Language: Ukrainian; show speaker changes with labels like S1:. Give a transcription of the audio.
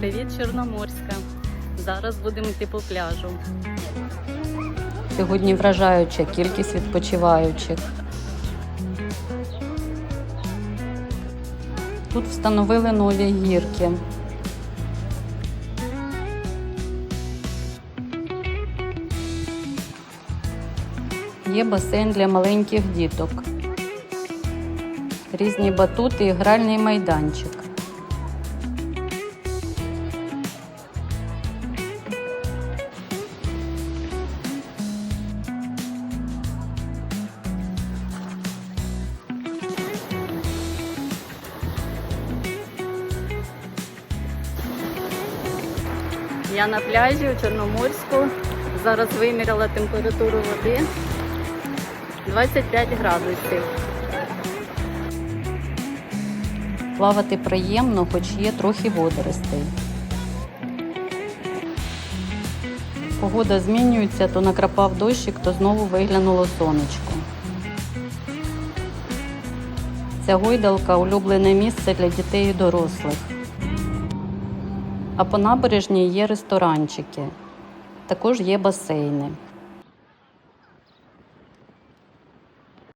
S1: Привіт, Чорноморська. Зараз будемо йти по пляжу.
S2: Сьогодні вражаюча кількість відпочиваючих. Тут встановили нові гірки. Є басейн для маленьких діток, різні батути і гральний майданчик.
S1: Я на пляжі у Чорноморську. Зараз виміряла температуру води 25 градусів.
S2: Плавати приємно, хоч є трохи водоростей. Погода змінюється, то накрапав дощик, то знову виглянуло сонечко. Ця гойдалка улюблене місце для дітей і дорослих. А по набережній є ресторанчики. Також є басейни.